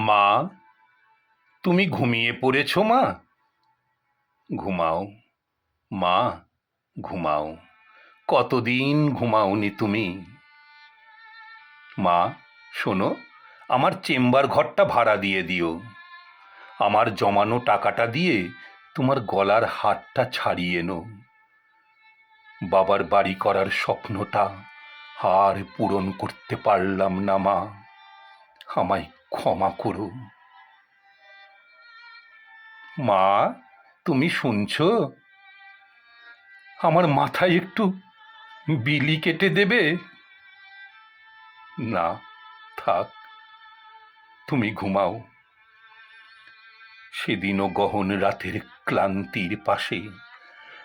মা, তুমি ঘুমিয়ে পড়েছ মা? ঘুমাও মা, ঘুমাও। কতদিন ঘুমাওনি তুমি? মা, শোনো, আমার চেম্বার ঘরটা ভাড়া দিয়ে দিও। আমার জমানো টাকাটা দিয়ে তোমার গলার হারটা ছাড়িয়ে নো বাবার বাড়ি করার স্বপ্নটা আর পূরণ করতে পারলাম না মা। আমায় ক্ষমা করো মা, তুমি শুনছো? আমার মাথায় একটু বিলি কেটে দেবে? না, থাক, তুমি ঘুমাও। সেদিনও গহন রাতের ক্লান্তির পাশে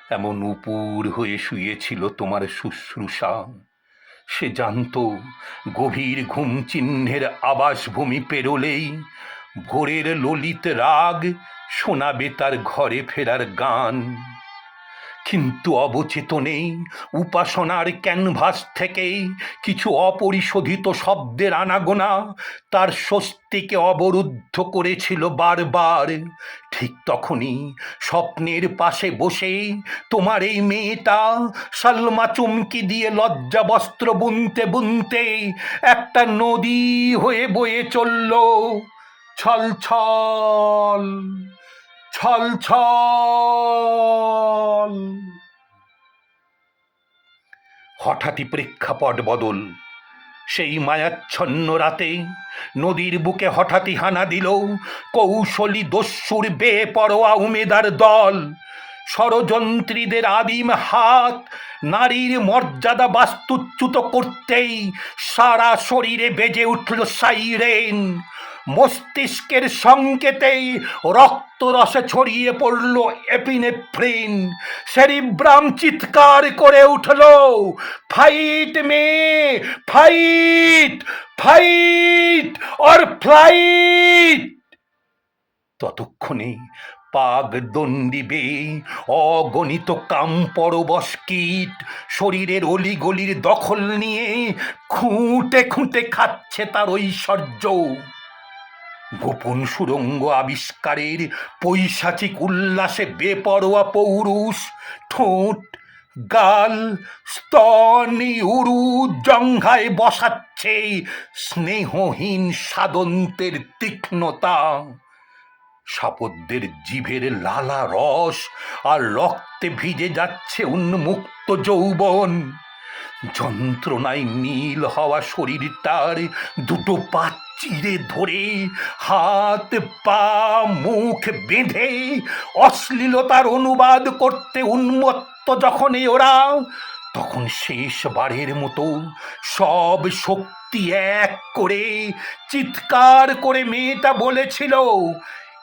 এমন উপুর হয়ে শুয়েছিল তোমার শুশ্রূষা। সে জানত, গভীর ঘুম চিহ্নের আবাসভূমি পেরোলেই ভোরের ললিত রাগ শোনাবে তার ঘরে ফেরার গান। কিন্তু অবচেতনেই উপাসনার ক্যানভাস থেকে কিছু অপরিশোধিত শব্দের আনাগোনা তার স্বস্তিকে অবরুদ্ধ করেছিল বারবার। ঠিক তখনই স্বপ্নের পাশে বসে তোমার এই মেয়েটা সালমা চুমকি দিয়ে লজ্জা বস্ত্র বুনতে বুনতে একটা নদী হয়ে বয়ে চলল। ছল ছল ছল ছল। হঠাৎই প্রেক্ষাপট বদল। সেই মায়াচ্ছন্ন রাতে নদীর বুকে হঠাৎই হানা দিল কৌশলী দস্যুর বেপরোয়া উমেদার দল। ষড়যন্ত্রীদের আদিম হাত নারীর মর্যাদা বাস্তুচ্যুত করতেই সারা শরীরে বেজে উঠল সাইরেন। মস্তিষ্কের সংকেতেই রক্তরসে ছড়িয়ে পড়ল এপিনেফ্রিন। সেরিব্রাম চিৎকার করে উঠল, fight may, fight fight, or flight! ততক্ষণে পাগ দণ্ডি বেয়ে অগণিত কামপরবশ কীট শরীরের অলিগলির দখল নিয়ে খুঁটে খুঁটে খাচ্ছে তার ঐশ্বর্য। গোপন সুরঙ্গ আবিষ্কারের পৈশাচিক উল্লাসে বেপরোয়া পৌরুষ, ঠোঁট, গাল, স্তনি উরু জঙ্ঘায় বসাচ্ছে স্নেহহীন সাদন্তের তীক্ষ্ণতা। সাপদ্যের জিভের লালা রস আর রক্তে ভিজে যাচ্ছে উন্মুক্ত যৌবন। যন্ত্রণায় নীল হওয়া শরীর তার দুটো পা চিরে ধরে, হাত, পা, মুখ বেঁধে অশ্লীলতার অনুবাদ করতে উন্মত্ত যখনই ওরা, তখন শেষবারের মতো সব শক্তি এক করে চিৎকার করে মেয়েটা বলেছিল,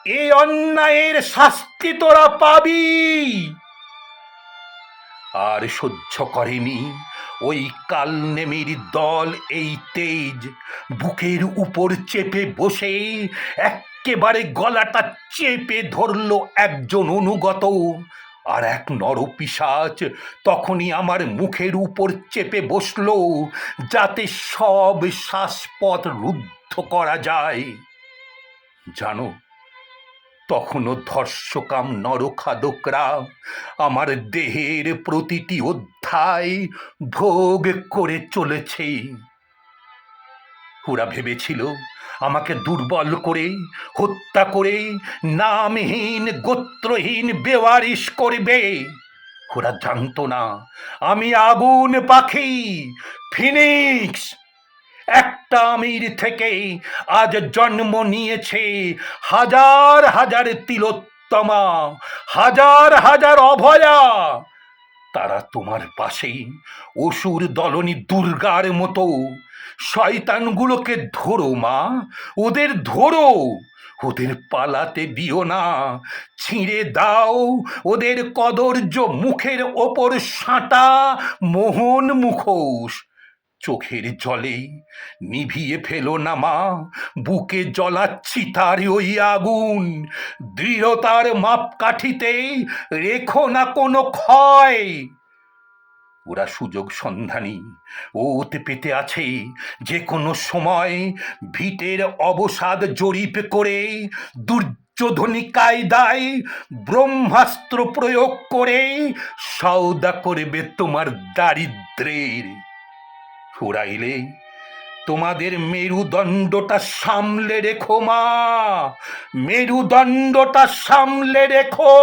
এ অন্যায়ের শাস্তি তোরা পাবি। আর সহ্য করেনি। ওই কাল কালনেমির দল এই তেজ। বুকের উপর চেপে বসে এক্কেবারে গলাটা চেপে ধরল একজন অনুগত। আর এক নরপিসাচ তখনই আমার মুখের উপর চেপে বসল, যাতে সব শ্বাসপথ রুদ্ধ করা যায়। জানো তখনও ধর্ষকাম নরখাদকরা আমার দেহের প্রতিটি অধ্যায় ভোগ করে চলেছে। ওরা ভেবেছিল আমাকে দুর্বল করে, হত্যা করে, নামহীন, গোত্রহীন, বেওয়ারিশ করবে। ওরা জানতো না, আমি আগুন পাখি, ফিনিক্স একটা আমির থেকে আজ জন্ম নিয়েছে। হাজার হাজার তিলোত্তমা, হাজার হাজার অভয়া। তারা তোমার পাশেই অসুর দলনী দুর্গার মতো। শয়তানগুলোকে ধরো মা, ওদের ধরো। ওদের পালাতে দিও না, ছিঁড়ে দাও। ওদের কদর্য মুখের ওপর সাঁটা মোহন মুখোশ। চোখের জলে নিভিয়ে ফেলো না মা, বুকে জ্বলাচ্ছি তার ওই আগুন। দৃঢ়তার মাপকাঠিতে রেখো না কোনো ক্ষয়। ওরা সুযোগ সন্ধানী, ওত পেতে আছে যে কোনো সময় ভিটের অবসাদ জরিপ করে, দুর্যোধনী কায়দায় ব্রহ্মাস্ত্র প্রয়োগ করে সওদা করবে তোমার দারিদ্রের। ওরা এলে তোমাদের মেরুদণ্ডটা সামলে রেখো মা মেরুদণ্ডটা সামলে রেখো।